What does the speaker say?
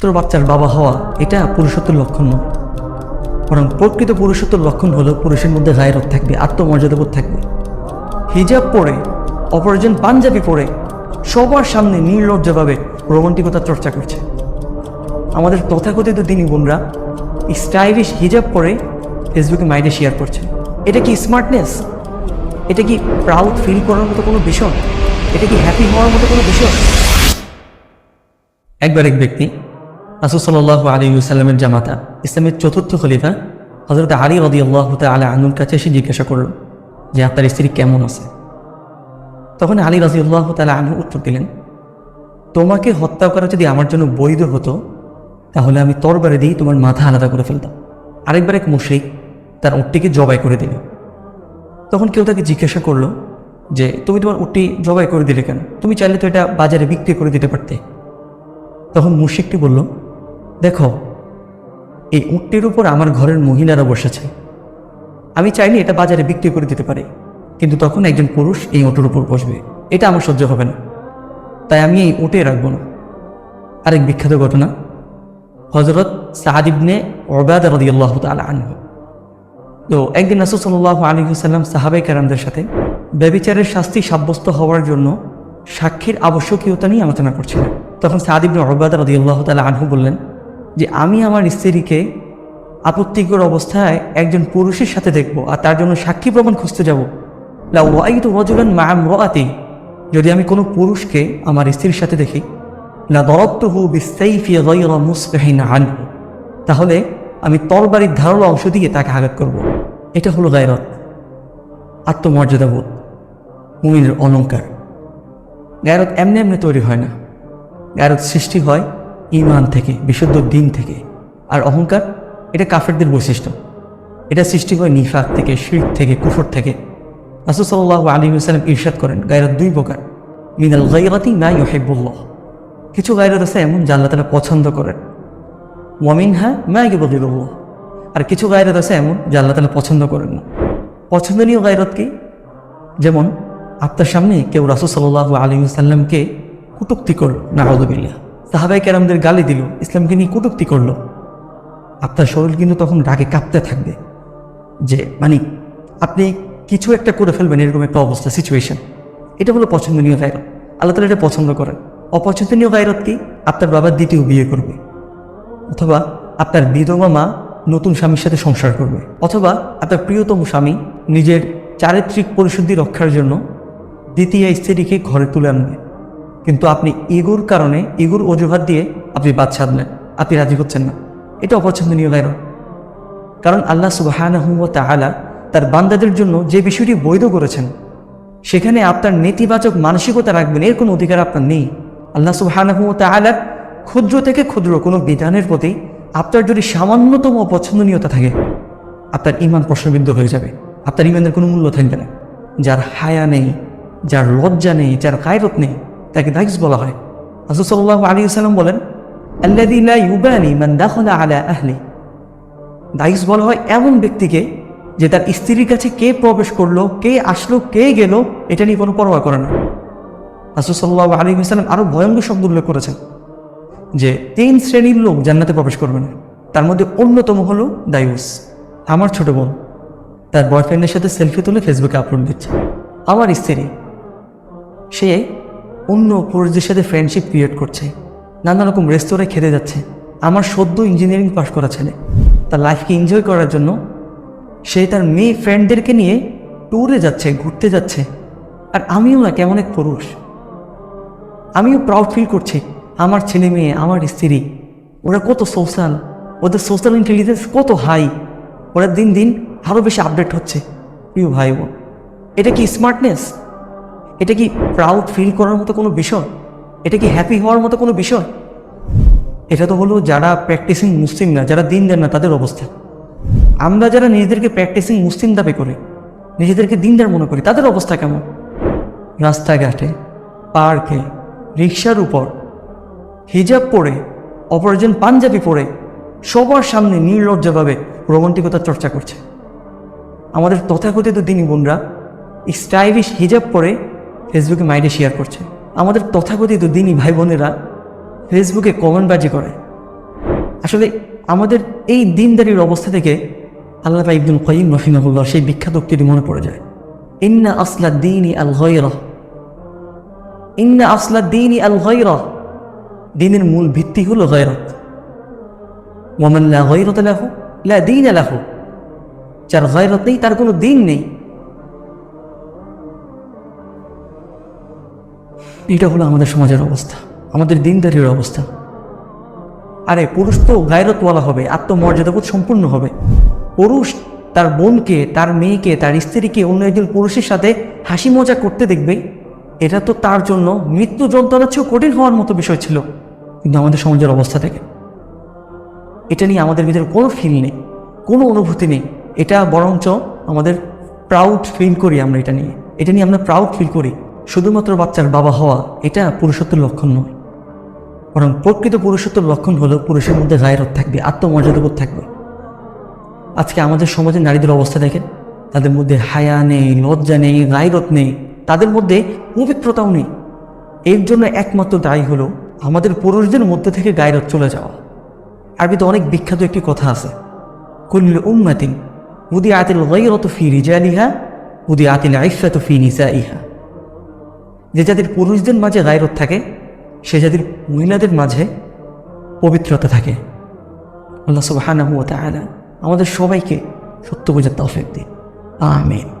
তোর বাচ্চার বাবা হওয়া, এটা পুরুষত্বের লক্ষণ নয় বরং প্রকৃত পুরুষত্বের লক্ষণ হলো পুরুষের মধ্যে গায়রত থাকবে আত্মমর্যাদাবোধ থাকবে। হিজাব পরে, অপরজন পাঞ্জাবি পরে, সবার সামনে নির্লজ্জভাবে রোমান্টিকতার চর্চা করছে। আমাদের তথাকথিত দিনী বোনরা স্টাইলিশ হিজাব পরে ফেসবুকে মাইডে শেয়ার করছে। এটা কি স্মার্টনেস এটা কি প্রাউড ফিল করার মতো কোনো বিষয় এটা কি হ্যাপি হওয়ার মতো কোনো বিষয় একবার এক ব্যক্তি রাসুসাল্লাহ আলী সাল্লামের জামাতা, ইসলামের চতুর্থ খলিফা হজরত আলী রদি আল্লাহ আলা আনুর কাছে এসে জিজ্ঞাসা করল যে, আপনার স্ত্রী কেমন আছে? তখন আলী রাজি আল্লাহ তালা আনু উত্তর দিলেন, তোমাকে হত্যা করা যদি আমার জন্য বৈধ হতো, তাহলে আমি তরবারে দিয়ে তোমার মাথা আলাদা করে ফেলতাম। আরেকবার এক মুশরিক তার উটটিকে জবাই করে দিল। তখন কেউ তাকে জিজ্ঞাসা করল যে, তুমি তোমার উটটি জবাই করে দিলে কেন? তুমি চাইলে তো এটা বাজারে বিক্রি করে দিতে পারতে। তখন মুশিকটি বলল দেখো, এই উটটির উপর আমার ঘরের মহিলারা বসেছে। আমি চাইলে এটা বাজারে বিক্রি করে দিতে পারি, কিন্তু তখন একজন পুরুষ এই উটের উপর বসবে। এটা আমার সহ্য হবে না। তাই আমি এই উটে রাখব না। আরেক বিখ্যাত ঘটনা হজরত সাহাদিবনে ওবাদ রদি আল্লাহ তালা আনহু। তো একদিন রাসুল সাল্লাহ আলী সাল্লাম সাহাবাই কারামদের সাথে ব্যবিচারের শাস্তি সাব্যস্ত হওয়ার জন্য সাক্ষীর আবশ্যকীয়তা নিয়ে আলোচনা করছিলেন। তখন সাহাদিবনে ওবাদ রদি আল্লাহ তালা আনহু বললেন যে আমি আমার স্ত্রীকে আপত্তিকর অবস্থায় একজন পুরুষের সাথে দেখব আর তার জন্য সাক্ষী প্রমাণ খুঁজতে যাব। লা ওয়াইতু রজুলান মা আমরাতি, যদি আমি কোনো পুরুষকে আমার স্ত্রীর সাথে দেখি, লা বিসাইফি গায়রা মুসবিহিন আনহু, তাহলে আমি তরবারির ধারালো অংশ দিয়ে তাকে আঘাত করব। এটা হলো গায়রত আত্মমর্যাদাবোধ মুমিনের অলঙ্কার গায়রত এমনি এমনি তৈরি হয় না। গায়রত সৃষ্টি হয় ইমান থেকে, বিশুদ্ধ দিন থেকে। আর অহংকার, এটা কাফেরদের বৈশিষ্ট্য। এটা সৃষ্টি হয় নিফাক থেকে শির থেকে, কুফর থেকে। রাসুল সাল্লাহ আলী সাল্লাম ইরশাদ করেন, গায়রত দুই প্রকার। মিনাল গাইরাতি না ইহেবুল্লাহ কিছু গায়রত আছে এমন আল্লাহ তারা পছন্দ করেন। ওয়ামিন হ্যাঁ মা ইবুল্লাহ আর কিছু গায়রত আছে এমন আল্লাহ তালা পছন্দ করেন না। পছন্দনীয় গায়রত কি? যেমন, আপনার সামনে কেউ রাসুল সাল্লাহ আলী সাল্লামকে কুটুক্তি করল না নাহদুবিল্লাহ সাহাবাই কেরামদের গালি দিল, ইসলামকে নিয়ে কুটুক্তি করল। আপনার শরীর কিন্তু তখন রাগে কাঁপতে থাকবে যে মানে আপনি কিছু একটা করে ফেলবেন এরকম একটা অবস্থা সিচুয়েশন এটা হলো পছন্দনীয় গায়রত। আল্লাহ তালা এটা পছন্দ করেন। অপছন্দনীয় গায়রত কি? আপনার বাবার দ্বিতীয় বিয়ে করবে। অথবা আপনার বিধবা মা নতুন স্বামীর সাথে সংসার করবে। অথবা আপনার প্রিয়তম স্বামী নিজের চারিত্রিক পরিশুদ্ধি রক্ষার জন্য দ্বিতীয় স্ত্রীকে ঘরে তুলে আনবে। কিন্তু আপনি ইগুর কারণে, ইগুর অজুহাত দিয়ে আপনি বাদ সাধলেন আপনি রাজি হচ্ছেন না। এটা অপছন্দনীয় গায়রত কারণ আল্লাহ সুবাহানহু তাআলা তার বান্দাদের জন্য যে বিষয়টি বৈধ করেছেন, সেখানে আপনার নেতিবাচক মানসিকতা রাখবেন, এর কোনো অধিকার আপনার নেই। আল্লাহ সুবাহানহু তাআলার ক্ষুদ্র থেকে ক্ষুদ্র কোনো বিধানের প্রতি আপনার যদি সামান্যতম অপছন্দনীয়তা থাকে আপনার ইমান প্রশ্নবিদ্ধ হয়ে যাবে। আপনার ইমানের কোনো মূল্য থাকবে না। যার হায়া নেই, যার লজ্জা নেই, যার কায়রত নেই তাকে দাইস বলা হয়। আসুল সাল্লাহ আলী সাল্লাম বলেন দাইস বলা হয় এমন ব্যক্তিকে যে তার স্ত্রীর কাছে কে প্রবেশ করল, কে আসলো, কে গেল, এটা নিয়ে কোনো পরোয়া করে না। রাসুল সাল্লাহ আলী সাল্লাম আরও ভয়ঙ্কর শব্দ উল্লেখ করেছেন যে তিন শ্রেণির লোক জান্নাতে প্রবেশ করবে না। তার মধ্যে অন্যতম হলো দায়ুস। আমার ছোট বোন, তার বয়ফ্রেন্ডের সাথে সেলফি তুলে ফেসবুকে আপলোড দিচ্ছে। আমার স্ত্রী, সে অন্য পুরুষদের সাথে ফ্রেন্ডশিপ ক্রিয়েট করছে। নানা রকম রেস্তোরাঁয় খেতে যাচ্ছে। আমার সদ্য ইঞ্জিনিয়ারিং পাশ করা ছেলে। তার লাইফকে এনজয় করার জন্য সে তার মেয়ে ফ্রেন্ডদেরকে নিয়ে ট্যুরে যাচ্ছে, ঘুরতে যাচ্ছে। আর আমিও না কেমন এক পুরুষ। আমিও প্রাউড ফিল করছি, আমার ছেলে মেয়ে, আমার স্ত্রী, ওরা কত সোশ্যাল ওদের সোশ্যাল ইন্টেলিজেন্স কত হাই ওরা দিন দিন আরও বেশি আপডেট হচ্ছে। প্রিয় ভাই বোন, এটা কি স্মার্টনেস এটা কি প্রাউড ফিল করার মতো কোনো বিষয়? এটা কি হ্যাপি হওয়ার মতো কোনো বিষয়? এটা তো হলো যারা প্র্যাকটিসিং মুসলিম না, যারা দিন দেন না, তাদের অবস্থা। আমরা যারা নিজেদেরকে প্র্যাকটিসিং মুসলিম দাবি করি, নিজেদেরকে দিনদার মনে করি, তাদের অবস্থা কেমন? রাস্তাঘাটে, পার্কে, রিক্সার উপর, হিজাব পরে, অপরজন পাঞ্জাবি পরে, সবার সামনে নির্লজ্জভাবে রোমান্টিকতার চর্চা করছে। আমাদের তথাকথিত দিনী বোনরা স্টাইলিশ হিজাব পরে ফেসবুকে মাইডে শেয়ার করছে। আমাদের তথাকথিত দিনই ভাই বোনেরা ফেসবুকে কমেন্টবাজি করে। আসলে আমাদের এই দিনদারির অবস্থা থেকে আল্লাহ ইবনুল কয়িম রহিমাহুল্লাহ সেই বিখ্যাত উক্তিটি মনে পড়ে যায়। ইন্না আসলা দিনই আল গৈরহ ইন্না আসলা দিনই আল গৈরহ দিনের মূল ভিত্তি হলো গৈরত ওয়ামান লা গৈরত লাহু, লা দিন লাহু। যার গৈরত নেই তার কোনো দিন নেই। এটা হলো আমাদের সমাজের অবস্থা, আমাদের দিনদারির অবস্থা। আরে, পুরুষ তো গায়রতওয়ালা হবে, আত্মমর্যাদাবোধ সম্পূর্ণ হবে। পুরুষ তার বোনকে, তার মেয়েকে, তার স্ত্রীকে অন্য একজন পুরুষের সাথে হাসি মজা করতে দেখবে, এটা তো তার জন্য মৃত্যু যন্ত্রণা চেয়েও কঠিন হওয়ার মতো বিষয় ছিল। কিন্তু আমাদের সমাজের অবস্থা থেকে। এটা নিয়ে আমাদের ভিতরে কোনো ফিল নেই, কোনো অনুভূতি নেই। এটা বরঞ্চ আমাদের প্রাউড ফিল করি আমরা এটা নিয়ে। এটা নিয়ে আমরা প্রাউড ফিল করি। শুধুমাত্র বাচ্চার বাবা হওয়া এটা পুরুষত্বের লক্ষণ নয়। বরং প্রকৃত পুরুষত্বের লক্ষণ হলো পুরুষের মধ্যে গায়রত থাকবে আত্মমর্যাদাবোধ থাকবে। আজকে আমাদের সমাজে নারীদের অবস্থা দেখেন, তাদের মধ্যে হায়া নেই, লজ্জা নেই, গায়রত নেই, তাদের মধ্যে পবিত্রতাও নেই। এর জন্য একমাত্র দায়ী হলো আমাদের পুরুষদের মধ্যে থেকে গায়রত চলে যাওয়া। আরবিতে অনেক বিখ্যাত একটি কথা আছে কুল্ল উম্মাতিন উদি আতিল গাইরত ফি রিজালিহা উদি আতিল আইফাত ফি নিসাইহা যে জাতির পুরুষদের মাঝে গায়রত থাকে, সে জাতির মহিলাদের মাঝে পবিত্রতা থাকে। আল্লাহ সুবহানাহু হুয়া তাআলা আমাদের সবাইকে সত্য বোঝার তফেক দিন। আমিন।